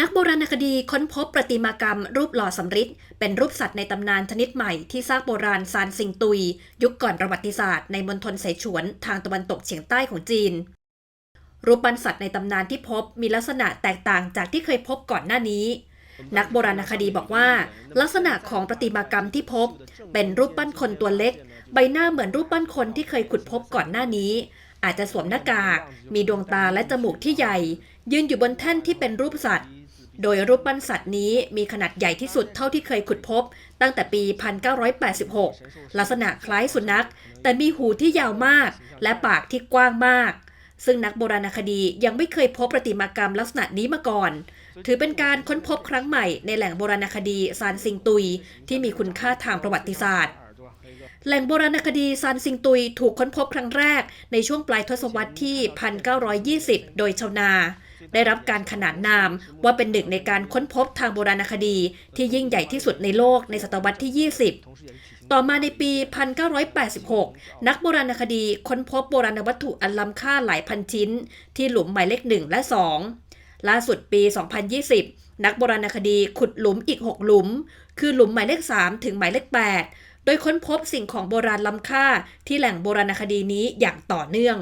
นักโบราณคดีค้นพบประติมากรรมรูปหล่อสำริดเป็นรูปสัตว์ในตำนานชนิดใหม่ที่ซากโบราณซานซิงตุย ยุคก่อนประวัติศาสตร์ในมณฑลเสฉวนทางตะวันตกเฉียงใต้ของจีน รูปปั้นสัตว์ในตำนานที่พบมีลักษณะแตกต่างจากที่เคยพบก่อนหน้านี้ นักโบราณคดีบอกว่า ลักษณะของประติมากรรมที่พบ เป็นรูปปั้นคนตัวเล็ก ใบหน้าเหมือนรูปปั้นคนที่เคยขุดพบก่อนหน้านี้อาจจะสวมหน้ากาก มีดวงตาและจมูกที่ใหญ่ ยืนอยู่บนแท่นที่เป็นรูปสัตว์ โดยรูปปั้นสัตว์นี้มีขนาดใหญ่ที่สุดเท่าที่เคยขุดพบ ตั้งแต่ปี 1986 ลักษณะคล้ายสุนัข แต่มีหูที่ยาวมาก และปากที่กว้างมาก ซึ่งนักโบราณคดียังไม่เคยพบประติมากรรมลักษณะนี้มาก่อน ถือเป็นการค้นพบครั้งใหม่ในแหล่งโบราณคดีซานซิงตุย ที่มีคุณค่าทางประวัติศาสตร์แหล่งโบราณคดีซานซิงตุยถูกค้นพบครั้งแรกในช่วงปลายทศวรรษที่ 1920 โดยชาวนา ได้รับการขนานนามว่าเป็นหนึ่งในการค้นพบทางโบราณคดีที่ยิ่งใหญ่ที่สุดในโลกในศตวรรษที่ 20 ต่อมาในปี 1986 นักโบราณคดีค้นพบโบราณวัตถุอันล้ำค่าหลายพันชิ้น ที่หลุมหมายเลข1และ 2 ล่าสุดปี 2020 นักโบราณคดีขุดหลุมอีก 6 หลุม คือหลุมหมายเลข 3 ถึงหมายเลข 8 โดยค้นพบสิ่งของโบราณล้ำค่าที่แหล่งโบราณคดีนี้อย่างต่อเนื่อง